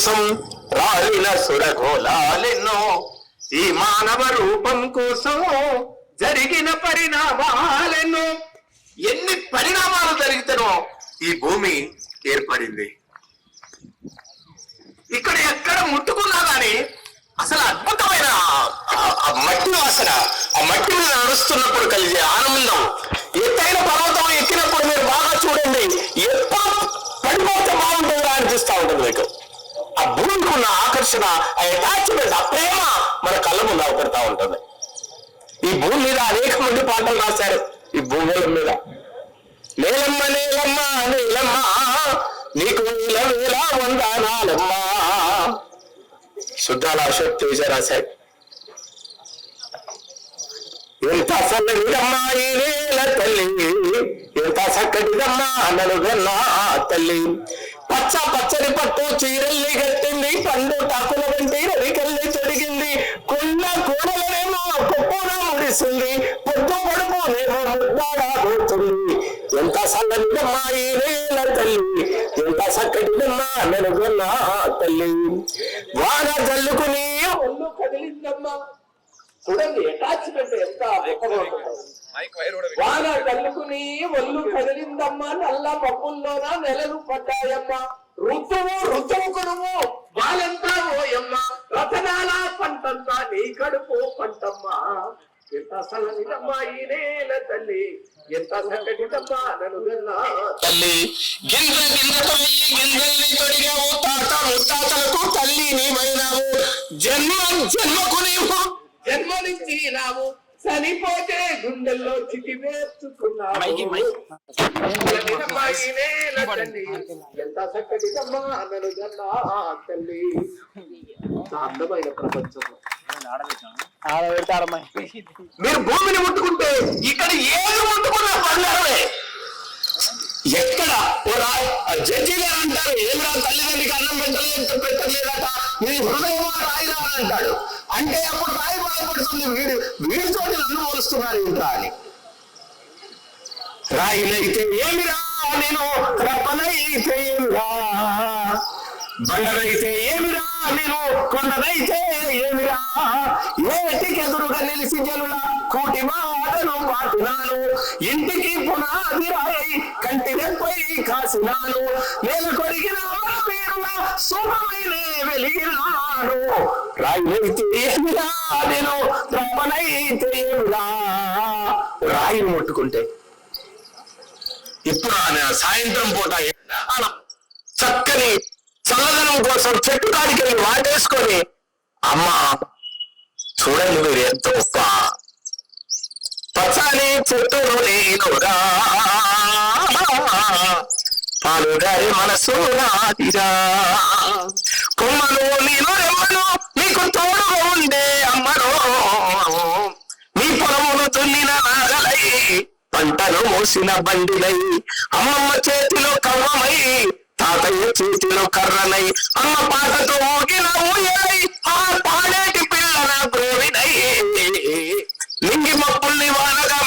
కోసం రాలిన సురఘోలాలెన్నో ఈ మానవ రూపం కోసం జరిగిన పరిణామాలెన్నో. ఎన్ని పరిణామాలు జరిగితేనో ఈ భూమి ఏర్పడింది. ఇక్కడ ఎక్కడ ముట్టుకున్నా గాని అసలు అద్భుతమైన ఆ- మట్టి వాసన ఆ మట్టి మీద నడుస్తున్నప్పుడు కలిగే ఆనందం ఎత్తైన పర్వతం ఎక్కినప్పుడు మీరు బాగా చూడండి ఎప్పుడు పడిపోతే బాగుంటుందా అనిపిస్తా ఉంటుంది మీకు. ఆ భూమికి ఉన్న ఆకర్షణ ఆ అటాచ్మెంట్ ఆ ప్రేమ మన కళ్ళ ముందు అవపడతా ఉంటుంది. ఈ భూమి మీద అనేక మంది పాటలు రాశారు. ఈ భూముల మీద. నేలమ్మ నేలమ్మ నేలమ్మ నీకు వేల వేల శుద్ధాల అశోక్ తేజ రాశాడు ఎంత సన్నదిదమ్మా ఈ నేల తల్లి ఎంత చక్కటిదమ్మా నలుగన్నా తల్లి పచ్చ పచ్చని పట్టు చీరల్ని కట్టింది పండు టాకుల వంటి రవికల్ని తొడిగింది. కొన్న కూడలనేమో పొప్పున ముడిసింది పొద్దు పడుపునేమో ముద్దాడబోతుంది ఎంత సన్నదిదమ్మా ఈ తల్లి ఎంత చక్కటిదమ్మా నెలకొన్న తల్లి. వాన జల్లుకుని ఒళ్ళు కదిలిందమ్మా. చూడండి అటాచ్మెంట్ ఎంత. వాన కలుకుని ఒళ్ళు కదిలిందమ్మా నల్ల మబ్బుల్లోన నెలలు పడ్డాయమ్మా. ఋతువు ఋతువుకుడుము వాళ్ళంతా ఓయమ్మ రతనాల పంటంతా నీ కడుపు పంటమ్మా. ఎంత సలనిదమ్మా ఈ నేల తల్లి ఎంత తల్లి గింజ గింజతో ఈ గింజల్ని తొడిగావు తాత ముత్తాతలకు తల్లి నీవైనావు జన్మ జన్మకు నీవు. జన్మనిచ్చినావు చనిపోతే గుండెల్లో చిటి ఎంత చక్కటిదమ్మా తల్లి. అందమైన ప్రపంచం. మీరు భూమిని ముట్టుకుంటే ఇక్కడ ఏది ముట్టుకున్నా బంగారమే ఎక్కడ? ఓ జడ్జి గారు అంటారు ఏమిరా తల్లిదండ్రికి అన్నం పెట్టలేదు పెట్టలేదట మీ హృదయం రాయిరా అని అంటాడు. అంటే అప్పుడు రాయి బాధపడుతుంది వీడు. వీడితో నన్ను పోలుస్తున్నారు ఇంత అని. రాయినైతే ఏమిరా నేను రప్పనైతే ఏమిరా బండనైతే ఏమిరా నేను కొండనైతే ఏమిరా ఏటికి ఎదురుగా నిలిచి జనుల కోటి మాటలు పాటినాను ఇంటికి పునాది రాయి కంటి రెప్పై కాసినాను నేను కొరిగిన పేరున శుభమైన వెలిగినాను రాయిలైతే ఏమిరా? నేను రప్పనైతే ఏమిరా? రాయిని ముట్టుకుంటే. ఇప్పుడు ఆయన సాయంత్రం పూట చక్కని చల్లదనం కోసం చెట్టు కాడికి వెళ్ళి వాటేసుకొని అమ్మ చూడండి మీరు ఎంత గొప్ప. పచ్చని చెట్టును నేనురా పాలుగారి మనసు నాదిరా. కొమ్మలు నేను రెమ్మను నీకు తోడుగా ఉండే అమ్మరో నీ పొలమును దున్నిన నాగలై పంటను మోసిన బండిలై అమ్మమ్మ చేతిలో కవ్వమై తాతయ్య చేతిలో కర్రనై అమ్మ పాటతో ఊగిన ఊయలై ఆ పాడేటి పిల్లల గోవినై లింగి మప్పుల్ని వానగా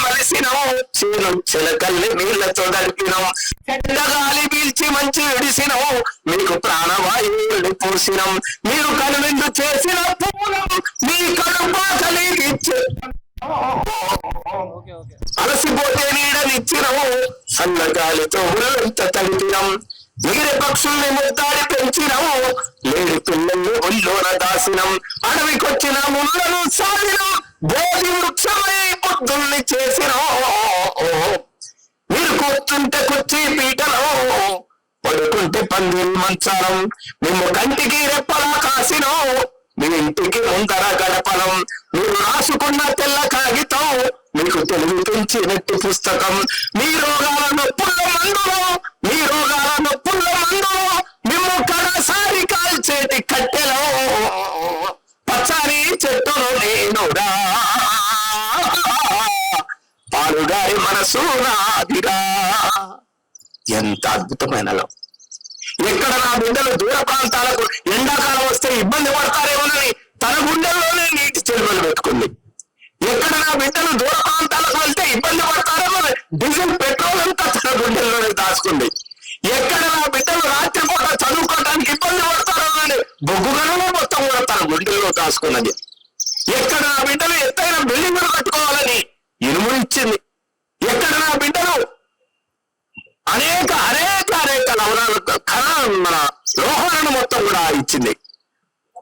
మలిసినాం చీను చిలకల్ని నీళ్ళతో దడిపినాం చెడ్డ గాలి పీల్చి మంచి విడిసినాం మీకు ప్రాణవాయువులు పోసినాం. మీరు కనువిందు చేసిన పూలం మీ కడుపాకలి ఇచ్చే అలసిపోతే నీడనిచ్చినము సన్నగాలితో ఊరంత తడిపినం. నీరి పక్షుల్ని ముద్దాడి పెంచినము లేడి పిల్లల్ని ఒళ్ళోన దాసినం. అడవికొచ్చిన ముళ్ళను సాగినం. బోధి వృక్షమై బుద్ధుల్ని చేసిన. మీరు కూర్చుంటే కుర్చీ పీటలో పడుకుంటే పందిరి మంచాలం మేము కంటికి రెప్పలా కాసినం మీ ఇంటికి ముందర గడపలం. మీరు రాసుకున్న తెల్ల కాగితం మీకు తెలుగు పెంచినట్టు పుస్తకం. మీ రోగాల నొప్పుల మందులో గుండెల్లోనే మొత్తం కూడా తన గుండెల్లో రాత్రిపూట దాచుకున్నది. ఎక్కడ నా బిడ్డలు ఎత్తైన బిల్డింగులు కట్టుకోవాలని ఇనుము ఇచ్చింది. ఎక్కడ నా బిడ్డలు? అనేక అనేక అనేక నవరాలు కళ మన లోహాలను మొత్తం కూడా ఇచ్చింది.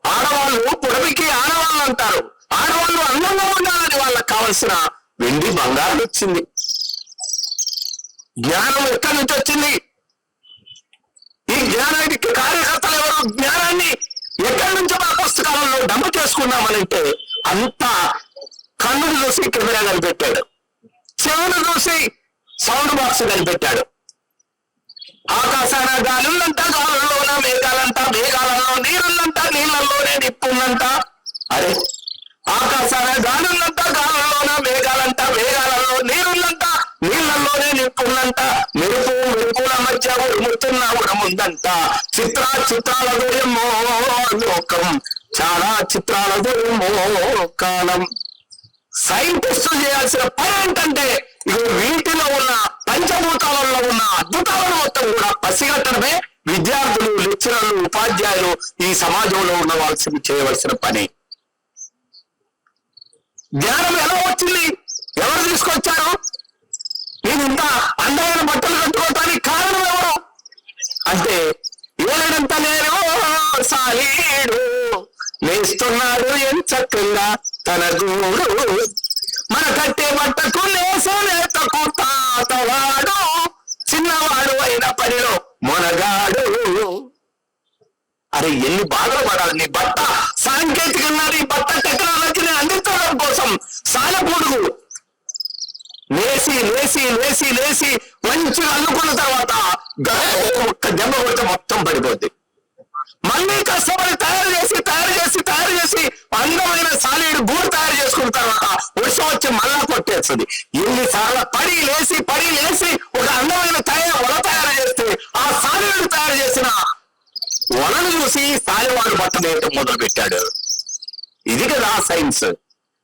ఆడవాళ్ళు పొడవికి ఆడవాళ్ళు అంటారు. ఆడవాళ్ళు అందంగా ఉండాలని వాళ్ళకి కావలసిన వెండి బంగారం ఇచ్చింది. జ్ఞానం ఎక్కడి నుంచి వచ్చింది? ఈ జ్ఞానానికి కార్యకర్తలు ఎవరు? జ్ఞానాన్ని ఎక్కడి నుంచో మన పుస్తకాలలో డమ్ము చేసుకున్నామనంటే అంత కన్నులు చూసి కెమెరా కనిపెట్టాడు చెవులు చూసి సౌండ్ బాక్స్ కనిపెట్టాడు ఆకాశాన గాలులంతా గాలుల్లోన మేఘాలంతా మేఘాలలో నీరుందంట నీళ్ళల్లోనే నిప్పుందంట అరే ఆకాశాన గాలులంతా గాలుల్లోన మేఘాలంతా మేఘాలలో నీళ్ళలోనే నీళ్ళల్లోనే మెరుపు మెరుపుల మధ్య ఉరుముతున్న ఉడముందంట చిత్ర చిత్రాలదో ఏమో లోకం చాలా చిత్రాలదో ఏమో కాలం. సైంటిస్టులు చేయాల్సిన పని ఏంటంటే ఇవి వీటిలో ఉన్న పంచభూతాలలో ఉన్న అద్భుతాలను మొత్తం కూడా పసిగట్టడమే విద్యార్థులు లెక్చరర్లు ఉపాధ్యాయులు ఈ సమాజంలో ఉన్న చేయవలసిన పని. జ్ఞానం ఎలా వచ్చింది? ఎవరు తీసుకొచ్చారు? నేనింత అందమైన బట్టలు కట్టుకోవటానికి కారణం ఎవరు? అంటే ఏడంత నేను సాలీడు నేస్తున్నాడు ఎంచక్కంగా తన గూడు. మన కట్టే బట్టకు లేసలేతకు తాతవాడు చిన్నవాడు అయిన పనిలో మొనగాడు. అరే ఎన్ని బాధలు పడాలి నీ బట్ట. సాంకేతికంగా నీ బట్ట టెక్నాలజీని అందించడం కోసం సాలపూడుగు లేసి లేసి లేసి లేసి మంచిగా అల్లుకున్న తర్వాత ఒక్క దెబ్బ కొడితే మొత్తం పడిపోద్ది. మళ్ళీ కష్టపడి తయారు చేసి తయారు చేసి తయారు చేసి అందమైన సాలీడు గూడు తయారు చేసుకున్న తర్వాత వర్షం వచ్చి మళ్ళా కొట్టేస్తుంది. ఎన్నిసార్లు పడి లేసి పడి లేసి ఒక అందమైన తయారు వల తయారు చేస్తే ఆ సాలీడు తయారు చేసిన వలను చూసి సాలివాడు బట్టలు వేయటం మొదలు పెట్టాడు ఇది కదా సైన్స్.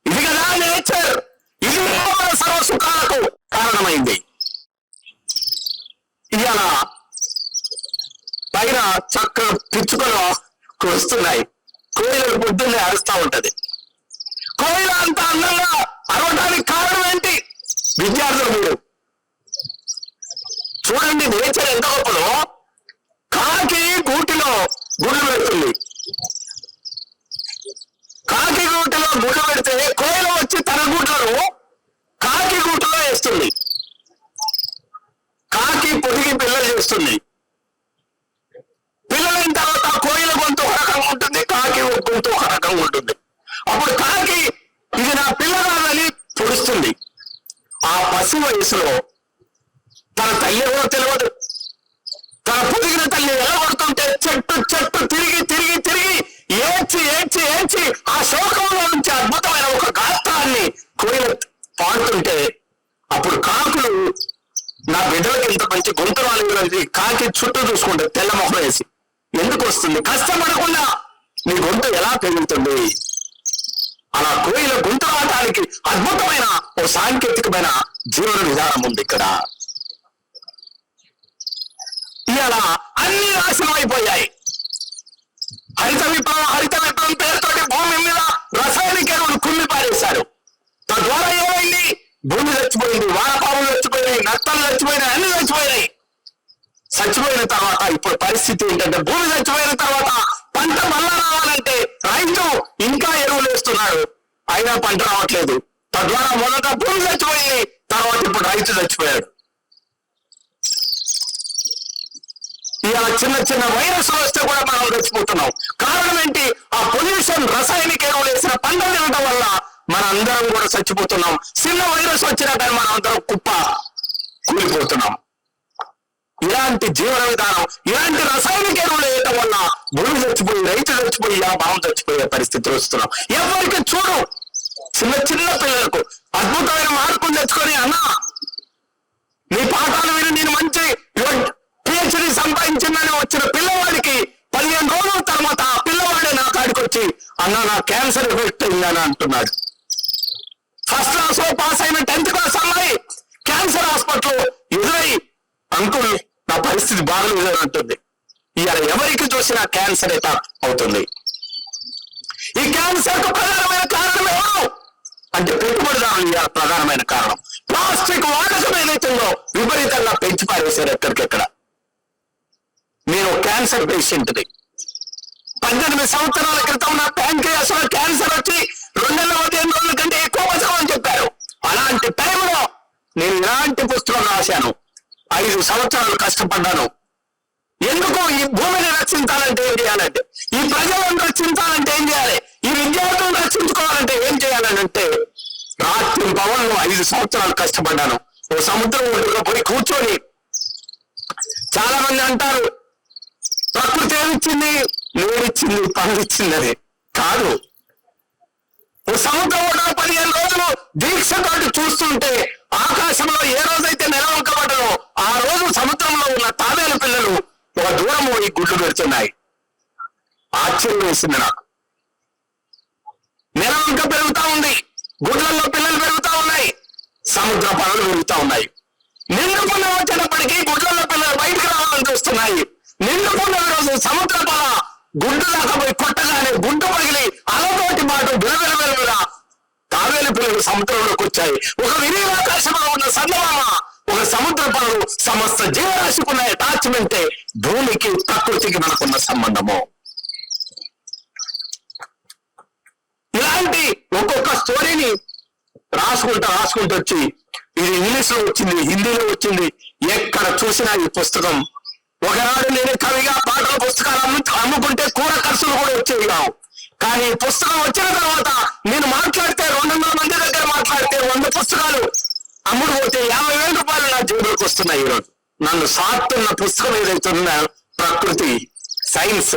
ఇది కదా నేచర్. ఇది మన సర్వసుఖాలకు కారణమైంది. ఇవాళ పైన చక్క పిచ్చుకలు వస్తున్నాయి కోయిలకు పొద్దున్నే అరుస్తా ఉంటది. కోయిల అంత అందంగా అరవడానికి కారణం ఏంటి? విద్యార్థులు మీరు చూడండి నేచర్ ఎంత గొప్పలో కాకి గూటిలో గుడ్లు పెడుతుంది కాకి గూటిలో గుడ్లు పెడితే కోయిల వచ్చి తన గూట్లను కాకి గూటిలో వేస్తుంది కాకి పొదిగి పిల్లలు చేస్తుంది పిల్లలైన తర్వాత కోయిల గొంతు ఒక రకంగా ఉంటుంది కాకి గొంతు ఒక రకంగా ఉంటుంది అప్పుడు కాకి ఇది నా పిల్ల కాదని పొడుస్తుంది ఆ పసి వయసులో తన తల్లి ఎవరో తెలియదు తన పొదిగిన తల్లి ఎలా కొడుతుంటే చెట్టు చెట్టు తిరిగి తిరిగి తిరిగి ఏడ్చి ఏడ్చి ఏడ్చి ఆ శోకంలో నుంచి అద్భుతమైన ఒక గాత్రాన్ని కోయిల పాడుతుంటే అప్పుడు కాకులు నా బిడ్డలకి ఇంత మంచి గొంతు రాలేదు కాకి చుట్టూ చూసుకుంటే తెల్ల మొహం వేసి ఎందుకు వస్తుంది? కష్టపడకుండా నీ గొంతు ఎలా పెరుగుతుంది? అలా కోయిల గొంతు రావడానికి అద్భుతమైన ఓ సాంకేతికమైన జీవన విధానం ఉంది ఇక్కడ. ఇలా అన్ని నాశనం అయిపోయాయి హరిత విప్లవం హరిత విప్లవం పేరుతోటి భూమి మీద రసాయనిక ఎరువులు కుమ్మి పారేశారు. తద్వారా ఏమైంది? భూమి చచ్చిపోయింది వానపాములు చచ్చిపోయినాయి నత్తలు చచ్చిపోయినాయి అన్ని చచ్చిపోయినాయి. చచ్చిపోయిన తర్వాత ఇప్పుడు పరిస్థితి ఏంటంటే భూమి చచ్చిపోయిన తర్వాత పంట మళ్ళా రావాలంటే రైతు ఇంకా ఎరువులు వేస్తున్నాడు అయినా పంట రావట్లేదు. తద్వారా మొదట భూమి చచ్చిపోయింది తర్వాత ఇప్పుడు రైతు చచ్చిపోయాడు. ఇలా చిన్న చిన్న వైరస్లు వస్తే కూడా మనం చచ్చిపోతున్నాం. కారణం ఏంటి? ఆ పొల్యూషన్ రసాయనిక ఎరువులు వేసిన పంటలు తినడం వల్ల మన అందరం కూడా చచ్చిపోతున్నాం. చిన్న వైరస్ వచ్చినా కానీ మనం అందరం కుప్ప కూలిపోతున్నాం. ఇలాంటి జీవన విధానం ఇలాంటి రసాయనిక ఎరువులు వేయటం వల్ల భూమి చచ్చిపోయి రైతు చచ్చిపోయి ఆ మనం చచ్చిపోయే పరిస్థితులు వస్తున్నాం. ఎవరికి చూడు? చిన్న చిన్న పిల్లలకు అద్భుతమైన మార్కులు తెచ్చుకొని అన్నా నీ పాఠాలు విని నేను మంచి పిహెచ్డి సంపాదించిందని వచ్చిన పిల్లవాడికి పదిహేను రోజుల తర్వాత ఆ పిల్లవాడే నా కాడికి వచ్చి అన్న నా క్యాన్సర్ ఎఫెక్ట్ అయిందని అంటున్నాడు. ఫస్ట్ క్లాస్లో పాస్ అయిన టెన్త్ క్లాస్ అమ్మాయి క్యాన్సర్ హాస్పిటల్ ఎదురై అంకుల్ నా పరిస్థితి బాగలేదు అని అంటుంది. ఇవాళ ఎవరికి చూసినా క్యాన్సర్ అయితే అవుతుంది. ఈ క్యాన్సర్కు ప్రధానమైన కారణం ఎవరు? అంటే పెట్టుబడిదారులు ఇవాళ ప్రధానమైన కారణం. ప్లాస్టిక్ వాడకం ఏదైతుందో విపరీతంగా పెంచి పారేశారు ఎక్కడికెక్కడ. నేను క్యాన్సర్ పేషెంట్ది. పద్దెనిమిది సంవత్సరాల క్రితం నా ప్యాంక్రియాస్లో క్యాన్సర్ వచ్చి రెండు నెలల పదిహేను రోజుల కంటే ఎక్కువ బతకమని చెప్పారు. అలాంటి టైంలో నేను ఇలాంటి పుస్తకం రాశాను. ఐదు సంవత్సరాలు కష్టపడ్డాను. ఎందుకు ఈ భూమిని రక్షించాలంటే ఏం చేయాలంటే? ఈ ప్రజలను రక్షించాలంటే ఏం చేయాలి? ఈ విద్యార్థులను రక్షించుకోవాలంటే ఏం చేయాలని అంటే రాత్రి పవన్ ఐదు సంవత్సరాలు కష్టపడ్డాను. ఓ సముద్రం ఒడ్డులో పోయి కూర్చొని చాలా మంది అంటారు ప్రకృతి ఏమిచ్చింది? నీరిచ్చింది పనులిచ్చింది అని కాదు. ఓ సముద్రం ఒడ్డున పదిహేను రోజులు దీక్షతో చూస్తుంటే ఆకాశంలో ఏ రోజైతే నిలవంకబడ్డదో ఆ రోజు సముద్రంలో ఉన్న తాబేలు పిల్లలు ఒక దూరము ఈ గుడ్లు పెడుతున్నాయి ఆశ్చర్యం వేసింది నాకు. నిలవంక పెరుగుతా ఉంది. గుడ్లలో పిల్లలు పెరుగుతా ఉన్నాయి. సముద్ర పనులు పెరుగుతా ఉన్నాయి. నిండుకున్న వచ్చేటప్పటికీ గుడ్లలో పిల్లలు బయటకు రావాలని చూస్తున్నాయి. నిండుకున్న రోజు సముద్ర పల గుడ్డు దాకా పోయి కొట్టగానే గుడ్డు పగిలి అలతోటి పాటు బిలబిల బిలబిల కావేలి పిల్లలు సముద్రంలోకి వచ్చాయి. ఒక వినీలాకాశంలో ఉన్న సన్నమామ ఒక సముద్ర పాలు సమస్త జీవరాశికి ఉన్న అటాచ్మెంటే భూమికి ప్రకృతికి మనకున్న సంబంధము. ఇలాంటి ఒక్కొక్క స్టోరీని రాసుకుంటూ రాసుకుంటూ వచ్చి ఇది ఇంగ్లీష్లో వచ్చింది హిందీలో వచ్చింది ఎక్కడ చూసినా ఈ పుస్తకం. ఒకనాడు నేను కవిగా పాటల పుస్తకాలు అమ్ము అమ్ముకుంటే కూర ఖర్చులు కూడా వచ్చేవి కావు. కానీ ఈ పుస్తకం వచ్చిన తర్వాత నేను మాట్లాడితే రెండు వందల మంది దగ్గర మాట్లాడితే వంద పుస్తకాలు అమ్ముడు పోతే యాభై వేల రూపాయలు నా జేబులకు వస్తున్నాయి ఈరోజు. నన్ను సాటున్న పుస్తకం ఏదైతే ఉందో ప్రకృతి సైన్స్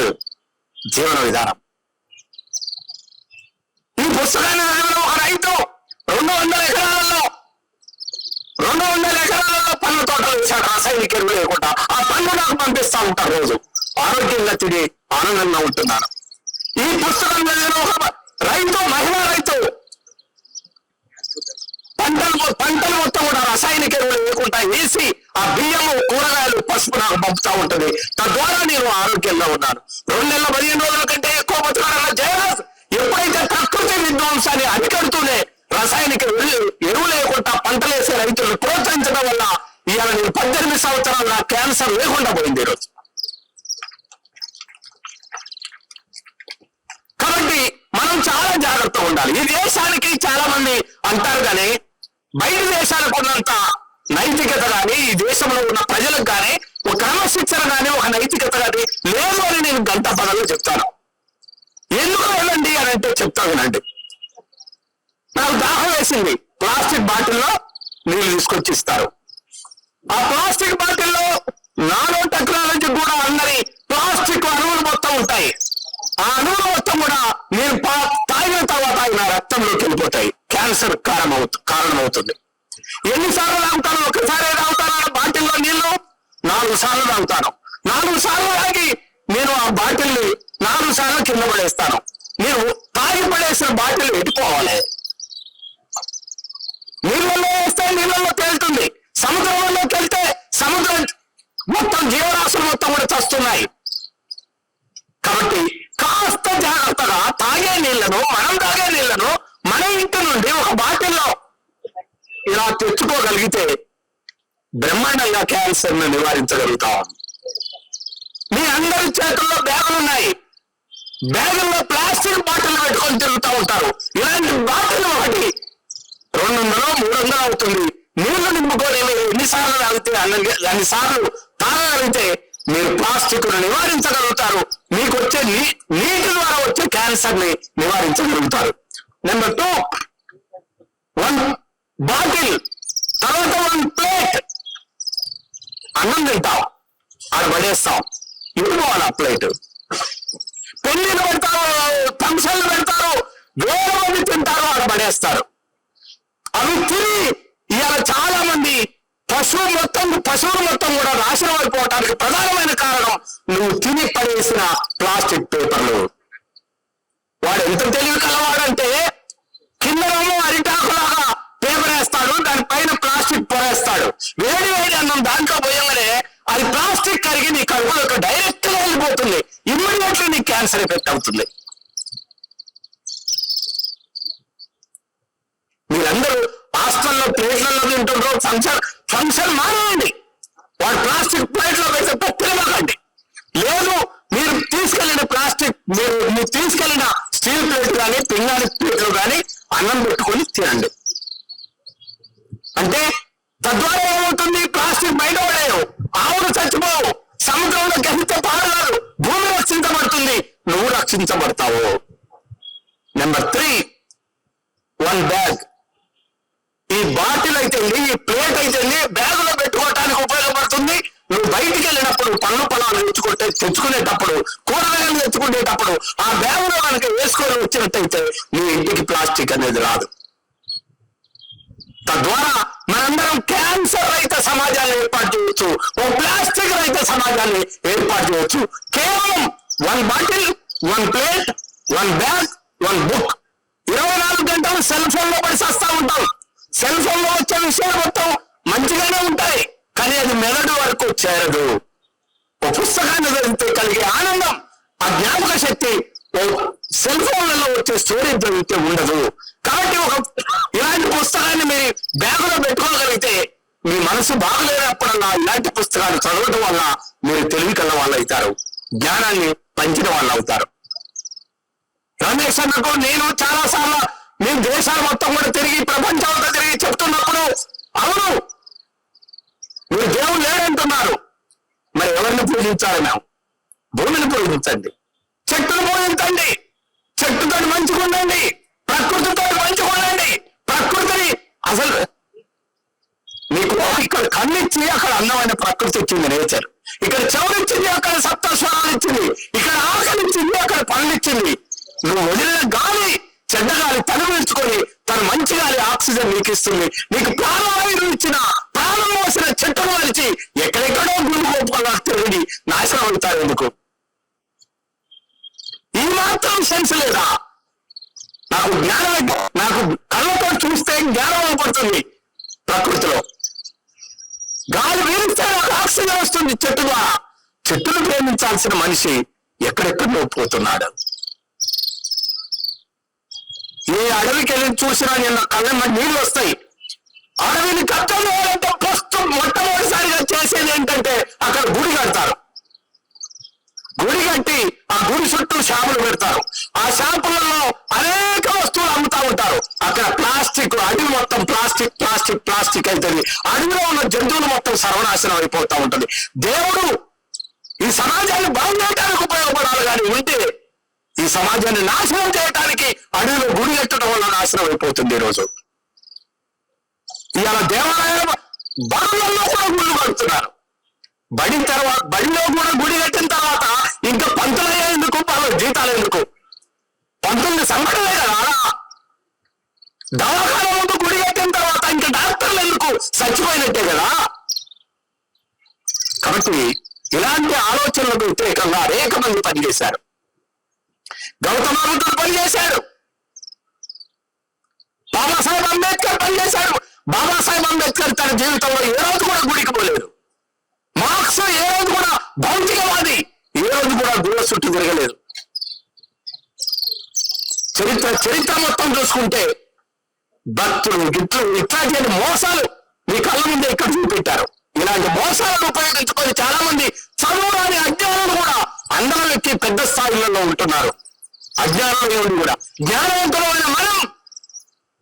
జీవన విధానం. ఈ పుస్తకాన్ని చదివిన ఒక రైతు రెండు వందల ఎకరాలలో రెండు వందల ఎకరాలలో పళ్ళు తోటలు వేశాడు రాసాయనిక ఎరువులు లేకుండా. ఆ పళ్ళు నాకు పంపిస్తా ఉంటారు రోజు. ఆరోగ్యంగా తిని ఆనందంగా ఉంటున్నాను. ఈ పుస్తకం చదివిన ఒక రైతు మహిళా రైతు పంటలు పంటలు మొత్తం కూడా రసాయనిక ఎరువులు లేకుండా వేసి ఆ బియ్యము కూరగాయలు పసుపు నాకు పంపుతా ఉంటది. తద్వారా నేను ఆరోగ్యంగా ఉన్నాను. రెండు నెలల పదిహేను రోజుల కంటే ఎక్కువ బతకాలన్న జయరాజ్ ఎప్పుడైతే ప్రకృతి విధ్వంసాన్ని అరికడుతూనే రసాయనిక ఎరువు ఎరువు లేకుండా పంటలు వేసే రైతులను ప్రోత్సహించడం వల్ల ఇవాళ నేను పద్దెనిమిది సంవత్సరాలు నా క్యాన్సర్ లేకుండా పోయింది ఈరోజు. కాబట్టి మనం చాలా జాగ్రత్తగా ఉండాలి. ఈ దేశానికి చాలా మంది అంటారు కానీ బయట దేశాలకు ఉన్నంత నైతికత కానీ ఈ దేశంలో ఉన్న ప్రజలకు కానీ ఒక క్రమశిక్షణ కానీ ఒక నైతికత కానీ లేదు అని నేను గంట పదలో చెప్తాను. ఎందుకు వెళ్ళండి అని అంటే చెప్తా వినండి. నాకు దాహం వేసింది. ప్లాస్టిక్ బాటిల్లో నీళ్ళు తీసుకొచ్చి ఇస్తారు ఆ ప్లాస్టిక్ బాటిల్లో నానో టెక్నాలజీ కూడా అందరి ప్లాస్టిక్ అణువులు మొత్తం ఉంటాయి. ఆ అణువులు మొత్తం కూడా నేను పా- తాగిన తర్వాత నా రక్తంలోకి వెళ్ళిపోతాయి. క్యాన్సర్ కారణం కారణమవుతుంది. ఎన్నిసార్లు తాగుతాను? ఒకసారి తాగుతాను? ఆ బాటిల్లో నీళ్ళు నాలుగు సార్లు తాగుతాను. నాలుగు సార్లు తాగి నేను ఆ బాటిల్ని నాలుగు సార్లు కింద పడేస్తాను. నేను తాగి పడేసిన బాటిల్ పెట్టుకోవాలి నీళ్ళల్లో వేస్తే నీళ్ళల్లో తేలుతుంది. సముద్రంలోకి వెళ్తే సముద్రం మొత్తం జీవరాశులు మొత్తం కూడా చస్తున్నాయి. కాబట్టి కాస్త జాగ్రత్తగా తాగే నీళ్ళను మనం తాగే నీళ్ళను మన ఇంటి నుండి ఒక బాటిల్లో ఇలా తెచ్చుకోగలిగితే బ్రహ్మాండంగా క్యాన్సర్ను నివారించగలుగుతాం. మీ అందరి చేతుల్లో బ్యాగులు ఉన్నాయి. బ్యాగుల్లో ప్లాస్టిక్ బాటిల్ పెట్టుకొని తిరుగుతూ ఉంటారు. ఇలాంటి బాటిల్ ఒకటి రెండు వందలు మూడు వందలు అవుతుంది. నీళ్ళు నింపుకొని ఎన్నిసార్లు తాగితే అన్ని సార్లు తాగగలిగితే మీరు ప్లాస్టిక్ను నివారించగలుగుతారు. మీకు వచ్చే నీ- నీటి ద్వారా వచ్చే క్యాన్సర్ని నివారించగలుగుతారు. నెంబర్ టూ వన్ బాటిల్ తర్వాత వన్ ప్లేట్ అన్నం తింటాం. అది పడేస్తాం. ఇవ్వాలి ఆ ప్లేట్ పెళ్ళిలు పెడతారు ఫంక్షన్లు పెడతారు వేరే మంది తింటారు అది పడేస్తారు. అవి తిని ఇవాళ చాలా మంది పశువు మొత్తం పశువులు మొత్తం కూడా నాశనం అయిపోవటానికి ప్రధానమైన కారణం నువ్వు తిని పడేసిన ప్లాస్టిక్ పేపర్లు. వాడు ఎంత తెలివి కలవాడంటే కిందనేమో అరిటాకులాగా పేపర్ వేస్తాడు దాని పైన ప్లాస్టిక్ పొరేస్తాడు వేడి వేడి అన్నం దాంట్లో పోయగానే అది ప్లాస్టిక్ కరిగి నీ కడుపులోకి డైరెక్ట్గా వెళ్ళిపోతుంది. ఇమ్మీడియట్లీ నీ క్యాన్సర్ ఎఫెక్ట్ అవుతుంది. మీరందరూ హాస్టల్లో ప్లేట్లలో తింటుండ్రో ఫంక్షన్ ఫంక్షన్ మానేయండి. వాడు ప్లాస్టిక్ ప్లేట్లో వేసే తినకండి లేదు మీరు తీసుకెళ్ళిన ప్లాస్టిక్ మీరు మీరు తీసుకెళ్ళిన స్టీల్ ప్లేట్ కానీ పింగాణి ప్లేట్లు కానీ అన్నం పెట్టుకొని తినండి. అంటే తద్వారా ఏమవుతుంది? ప్లాస్టిక్ బయట పడేయవు ఆవులు చచ్చిపోవు. సముద్రంలో గహిత పాడరాదు భూమి రక్షించబడుతుంది. నువ్వు రక్షించబడతావు. నెంబర్ త్రీ వన్ బ్యాగ్ ఈ బాటిల్ అయితే ఈ ప్లేట్ అయితే బ్యాగ్లో పెట్టుకోవటానికి ఉపయోగపడుతుంది. నువ్వు బయటికి వెళ్ళినప్పుడు పన్ను పొలాలు తెచ్చుకుంటే తెచ్చుకునేటప్పుడు కూరగాయలు తెచ్చుకునేటప్పుడు ఆ బ్యాగ్లో కనుక వేసుకొని వచ్చినట్టయితే నీ ఇంటికి ప్లాస్టిక్ అనేది రాదు. తద్వారా మనందరం క్యాన్సర్ రహిత సమాజాన్ని ఏర్పాటు చేయవచ్చు. ఓ ప్లాస్టిక్ రహిత సమాజాన్ని ఏర్పాటు చేయవచ్చు. కేవలం one bottle one plate one bag one book. ఇరవై నాలుగు గంటలు సెల్ ఫోన్లో పడి సస్తా ఉంటాం. సెల్ ఫోన్లో వచ్చే విషయాలు మొత్తం మంచిగానే ఉంటాయి. కానీ అది మెదడు వరకు చేరదు. ఒక పుస్తకాన్ని చదివితే కలిగే ఆనందం ఆ జ్ఞాపక శక్తి సెల్ ఫోన్లలో వచ్చే స్టోరేజ్ చదివితే ఉండదు. కాబట్టి ఒక ఇలాంటి పుస్తకాన్ని మీరు బ్యాగులో పెట్టుకోగలిగితే మీ మనసు బాగలేనప్పుడల్లా ఇలాంటి పుస్తకాలు చదవడం వల్ల మీరు తెలివి కన్న వాళ్ళు అవుతారు. జ్ఞానాన్ని పంచిన వాళ్ళు అవుతారు. రమేష్ అన్నకు నేను చాలా సార్లు మేము దేశాలు మొత్తం కూడా తిరిగి ప్రపంచం తిరిగి చెప్తున్నప్పుడు అవును మీరు దేవుడు లేడంటున్నారు. మరి ఎవరిని పూజించాలి మేము? భూమిని పూజించండి. చెట్టును పూజించండి చెట్టుతో మంచిగా ఉండండి ప్రకృతితో మంచిగా ఉండండి ప్రకృతిని అసలు మీకు ఇక్కడ కన్నిచ్చి అక్కడ అందమైన ప్రకృతి ఇచ్చింది నేచర్. ఇక్కడ చెవులిచ్చింది అక్కడ సప్తస్వరాలు ఇచ్చింది. ఇక్కడ ఆకలిచ్చింది అక్కడ పనులిచ్చింది. నువ్వు వదిలిన గాలి చెడ్డ గాలి తను తన మంచి గాలి ఆక్సిజన్ నీకు ఇస్తుంది. నీకు ప్రాణవాయువు ఇచ్చిన ప్రాణం మోసిన చెట్టును మరిచి ఎక్కడెక్కడో గుండె తిరిగి నాశనం అవుతారు ఎందుకు? మాత్రం సెన్స్ లేదా? నాకు జ్ఞానం నాకు కళ్ళతో చూస్తే జ్ఞానం పడుతుంది ప్రకృతిలో. గాలి వీరిస్తే నాకు ఆక్సిజన్ వస్తుంది చెట్టు ద్వారా చెట్టును ప్రేమించాల్సిన మనిషి ఎక్కడెక్కడో పోతున్నాడు. ఏ అడవికి వెళ్ళి చూసినా నిన్న కళ్ళ నీళ్ళు వస్తాయి. అడవిని కట్టలేదంటే ఫస్ట్ మొట్టమొదటిసారిగా చేసేది ఏంటంటే అక్కడ గుడి కడతారు. గుడి కట్టి ఆ గుడి చుట్టూ షాపులు పెడతారు. ఆ షాపులలో అనేక వస్తువులు అమ్ముతా ఉంటారు. అక్కడ ప్లాస్టిక్ అడవి మొత్తం ప్లాస్టిక్ ప్లాస్టిక్ ప్లాస్టిక్ అవుతుంది అడవిలో ఉన్న జంతువులు మొత్తం సర్వనాశనం అయిపోతా ఉంటుంది. దేవుడు ఈ సమాజాన్ని బాగుండటానికి చేయడానికి ఉపయోగపడాలి కానీ ఉంటే ఈ సమాజాన్ని నాశనం చేయటానికి అడవిలో గుడి కట్టడం వల్ల నాశనం అయిపోతుంది ఈరోజు. ఇవాళ దేవాలయాలు బడులలో కూడా గుళ్ళు కడుతున్నారు. బడి తర్వాత బడిలో కూడా గుడి కట్టిన తర్వాత ఇంకా పంతులయ్యే ఎందుకు వాళ్ళ జీతాలు ఎందుకు? పంతుల్ని సంకటమే కదా. దవాఖాన ముందు గుడి కట్టిన తర్వాత ఇంకా డాక్టర్లు ఎందుకు? చచ్చిపోయినట్టే కదా. కాబట్టి ఇలాంటి ఆలోచనలకు వ్యతిరేకంగా అనేక మంది పనిచేశారు. గౌతమ బుద్ధుడు పనిచేశాడు. బాబాసాహెబ్ అంబేద్కర్ పనిచేశాడు. బాబాసాహెబ్ అంబేద్కర్ తన జీవితంలో ఏ రోజు కూడా గుడికి పోలేదు. మార్క్స్ ఏ రోజు కూడా భౌతికవాది ఏ రోజు కూడా గుళ్ళ చుట్టూ తిరగలేదు. చరిత్ర చరిత్ర మొత్తం చూసుకుంటే భక్తులు గిట్లు ఇట్లాంటి మోసాలు మీ కళ్ళ ముందే ఇక్కడ చూపెట్టారు. ఇలాంటి మోసాలను ఉపయోగించుకొని చాలా మంది చదువురాని అజ్ఞానులు కూడా అందరం ఎక్కి పెద్ద స్థాయిలలో ఉంటున్నారు. అజ్ఞానంలో ఉండి కూడా. జ్ఞానవంతులమైన మనం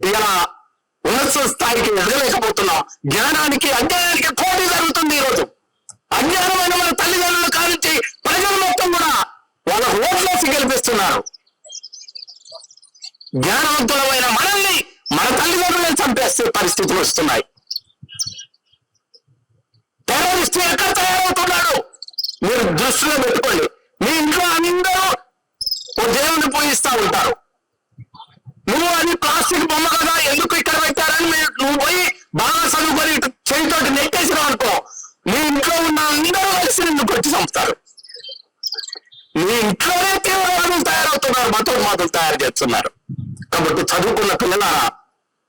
ఇలా ఉన్నత స్థాయికి ఎదగలేకపోతున్నాం. జ్ఞానానికి అజ్ఞానానికి పోటీ జరుగుతుంది ఈరోజు అజ్ఞానమైన మన తల్లిదండ్రులు కానించి ప్రజలు మొత్తం కూడా వాళ్ళ ఓట్లేసి గెలిపిస్తున్నారు జ్ఞానవంతులమైన మనల్ని మన తల్లిదండ్రులను చంపేస్తే పరిస్థితులు వస్తున్నాయి. టెర్రరిస్ట్ ఎక్కడ తయారవుతున్నాడు? మీరు దృష్టిలో పెట్టుకోండి. మీ ఇంట్లో అందరూ ఓ దేవుని పూజిస్తూ ఉంటారు. నువ్వు అది ప్లాస్టిక్ బొమ్మ కదా ఎందుకు ఇక్కడ పెట్టారని మీరు- నువ్వు పోయి బాగా చదువుకొని ఇటు చేతితోటి నెట్టేసినావు అనుకో నీ ఇంట్లో ఉన్న అందరూ కలిసి నిన్ను కొట్టి చంపుతారు. నీ ఇంట్లోనే తీవ్రవాదులు తయారవుతున్నారు మతోన్మాదులు తయారు చేస్తున్నారు. కాబట్టి చదువుకున్న పిల్లలారా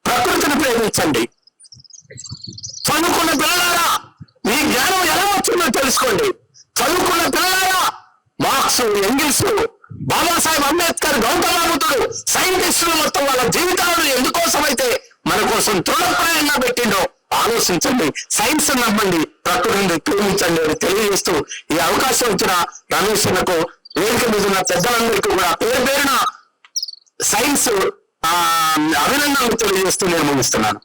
ప్రకృతిని ప్రేమించండి. చదువుకున్న పిల్లలారా మీ జ్ఞానం ఎలా వచ్చిందో తెలుసుకోండి. చదువుకున్న పిల్లలారా మార్క్స్ ఎంగిల్స్ బాబాసాహెబ్ అంబేద్కర్ గౌతమ బుద్ధుడు సైంటిస్టులు మొత్తం వాళ్ళ జీవితాలను ఎందుకోసమైతే మన కోసం తృణప్రాయంగా పెట్టిండో ఆలోచించండి. సైన్స్ నమ్మండి ప్రకృతిని ప్రేమించండి అని తెలియజేస్తూ ఈ అవకాశం ఇచ్చిన రమేష్ నాకు వేదిక మీద ఉన్న పెద్దలందరికీ కూడా పేరు పేరున సైన్స్ ఆ, అభినందనలు తెలియజేస్తూ నేను ముగిస్తున్నాను.